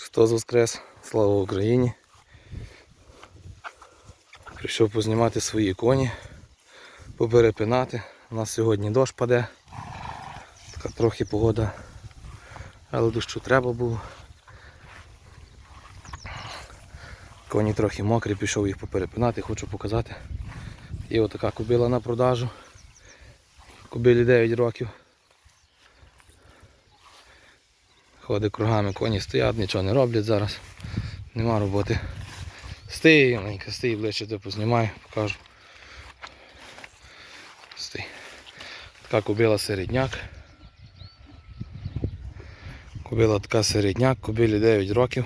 Христос Воскрес, слава Україні. Прийшов познімати свої коні, поперепинати. У нас сьогодні дощ паде. Така трохи погода. Але дощу треба було. Коні трохи мокрі, пішов їх поперепинати, хочу показати. І отака кобила на продажу. Кобилі 9 років. Ходить кругами, коні стоять, нічого не роблять зараз. Нема роботи. Стій, маленька, стій, ближче тебе познімаю, покажу. Стій. Така кобила середняк. Кобила така середняк, кобилі 9 років.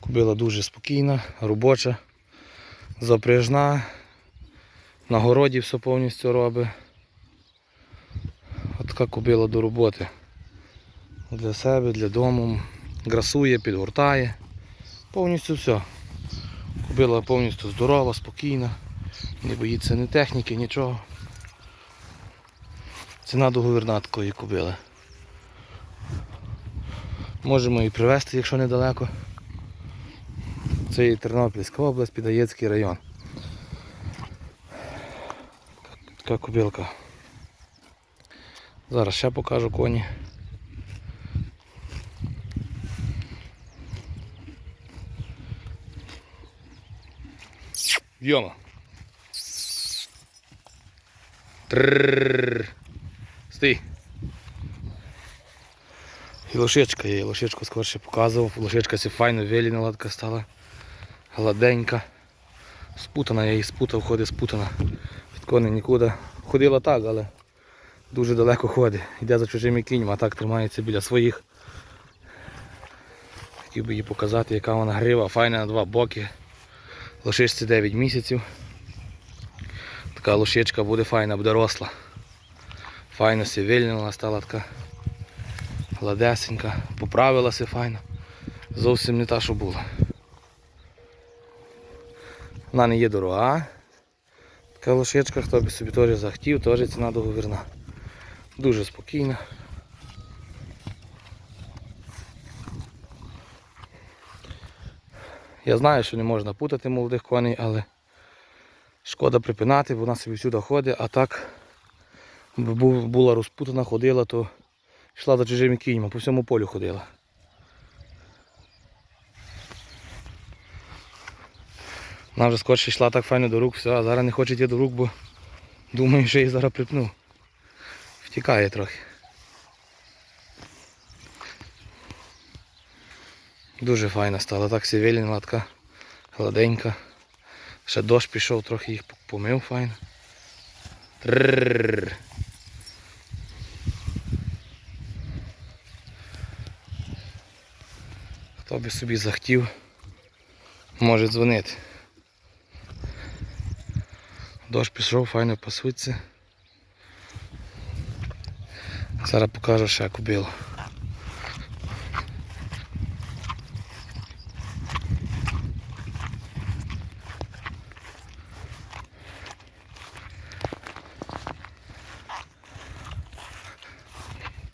Кобила дуже спокійна, робоча, запряжна, на городі все повністю робить. От така кобила до роботи. Для себе, для дому. Грасує, підгортає. Повністю все. Кобила повністю здорова, спокійна, не боїться ні техніки, нічого. Ціна договірна такої кобили. Можемо її привезти, якщо недалеко. Це і Тернопільська область, Підаєцький район. Така кобилка. Зараз ще покажу коні. Йома. Стій. І лошечка є, лошечку скорше показував. Лошечка сі файно виліна така стала. Гладенька. Спутана, я її спутав, ходить спутана. Від коней нікуди. Ходила так, але дуже далеко ходить. Йде за чужими кіньми, а так тримається біля своїх. Хотів би їй показати, яка вона грива, файна на два боки. Лошичці 9 місяців. Така лошичка буде файна, буде росла. Файно сі вильнула, стала така гладесенька, поправилася файно. Зовсім не та, що була. Вона не є дорога. Така лошичка, хто би собі теж захотів, теж ціна договірна. Дуже спокійна. Я знаю, що не можна путати молодих коней, але шкода припинати, бо вона собі всюди ходить, а так була розпутана, ходила, то йшла за чужими кіньми, по всьому полю ходила. Вона вже скорше йшла так файно до рук, все, а зараз не хоче йти до рук, бо думаю, що її зараз припну. Втікає трохи. Дуже файна стала, так сівеліна така гладенька. Ще дощ пішов, трохи їх помив файно. Хто би собі захотів, може дзвонити. Дощ пішов, файно пасуться. Зараз покажу ще кубилу.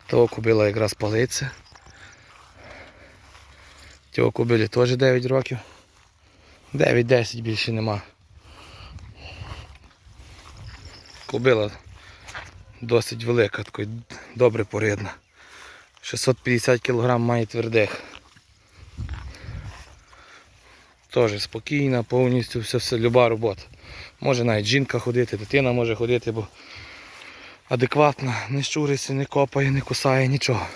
Того кубила якраз палиться. Цього кубилі теж 9 років. 9-10 більше нема. Кубила досить велика, така добре порідна. 650 кг має твердих. Теж спокійна, повністю все, все, люба робота. Може навіть жінка ходити, дитина може ходити, бо адекватна, не щуриться, не копає, не кусає, нічого.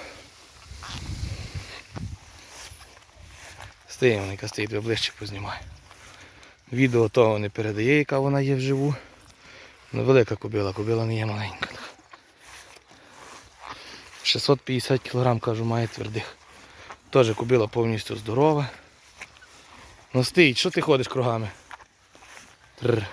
Вона, яка стоїть, ви ближче познімаю. Відео того не передає, яка вона є вживу. Ну, велика кобила, кобила не є маленька. 650 кг, кажу, має твердих. Теж кобила повністю здорова. Ну стій, що ти ходиш кругами? Тррр.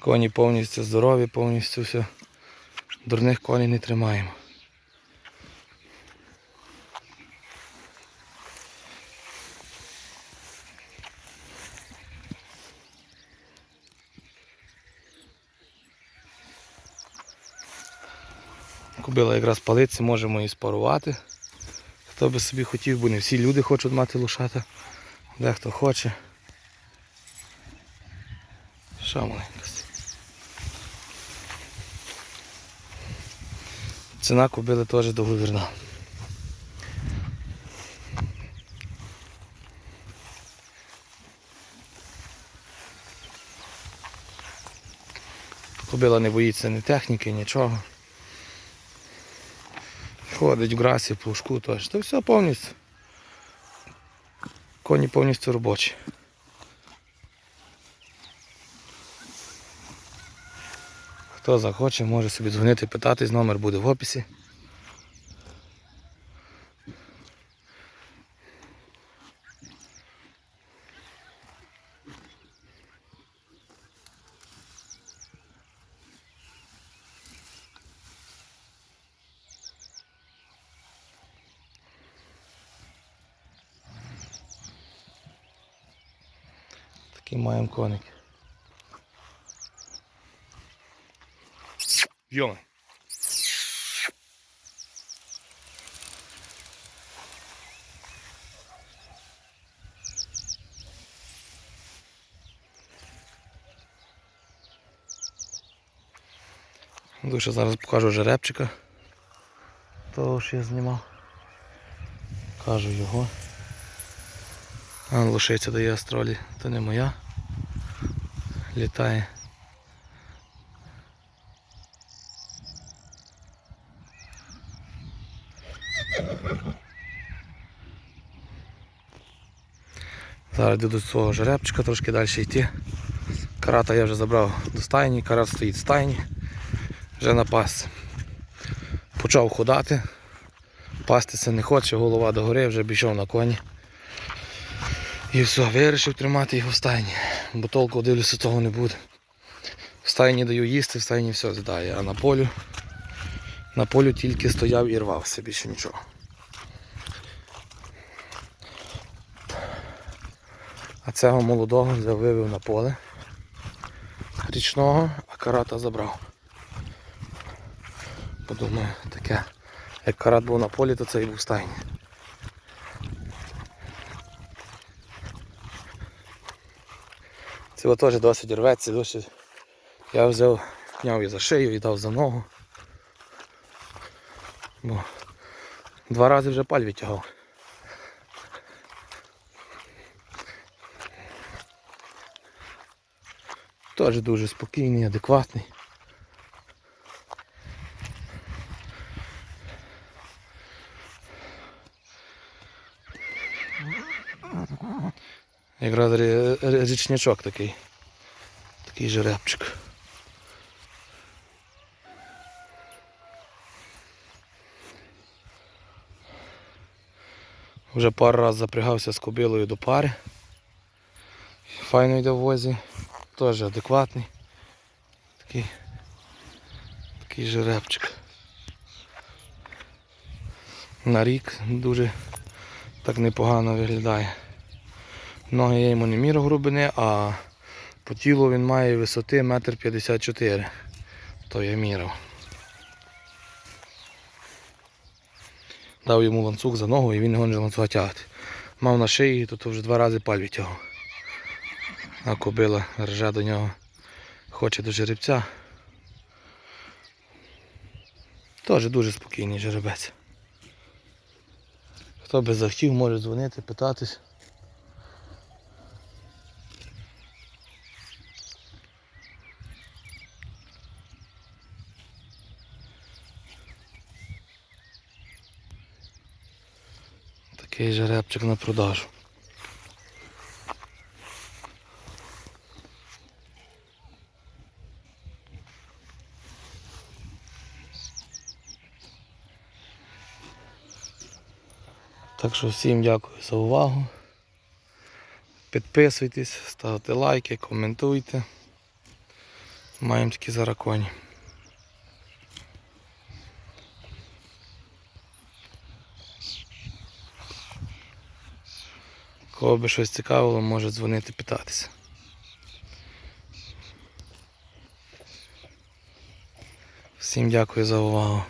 Коні повністю здорові, повністю все. Дурних коней не тримаємо. Кобила якраз палиці, можемо її спарувати. Хто би собі хотів, бо не всі люди хочуть мати лошата. Дехто хоче. Що Ціна кобили теж договірна. Кобила не боїться ні техніки, нічого. Ходить в грасі, плужку. То все повністю. Коні повністю робочі. Хто захоче, може собі дзвонити, питатись, номер буде в описі. Такий маємо коник. Йома. Дуже зараз покажу жеребчика. Того що я знімав. Кажу його. А лошиця дає астролі, то не моя. Літає. Зараз йду до свого жеребчика, трошки далі йти. Карата я вже забрав до стайні, карат стоїть в стайні, вже на пасці. Почав ходати, пастися не хоче, голова догори, вже пішов на коні. І все, вирішив тримати його в стайні, бо толку дивлюся, того не буде. В стайні даю їсти, в стайні все з'їдає, а на полю, на полю тільки стояв і рвався, більше нічого. А цього молодого взяв, вивів на поле річного, а карата забрав. Подумаю, таке. Як карат був на полі, то це і був стайні. Цього теж досить рветься, досить. Я взяв, підняв її за шию і дав за ногу. Бо два рази вже паль відтягав. Теж дуже спокійний, адекватний. Якраз рі- рі- річнячок такий. Такий жеребчик. Вже пару разів запрягався з кобилою до пари. Файно йде в возі. Теж адекватний. Такий, такий жеребчик. На рік дуже так непогано виглядає. Ноги я йому не міру грубини, а по тілу він має висоти 1,54 м. То я мірив. Дав йому ланцюг за ногу і він його не ланцюга тягати. Мав на шиї, то, то вже два рази паль відтягав. А кобила рже до нього. Хоче до жеребця. Теж дуже спокійний жеребець. Хто би захотів, може дзвонити, питатись. Такий жеребчик на продажу. Так що всім дякую за увагу. Підписуйтесь, ставте лайки, коментуйте. Маємо такі зараз коні. Кого би щось цікавило, може дзвонити питатися. Всім дякую за увагу.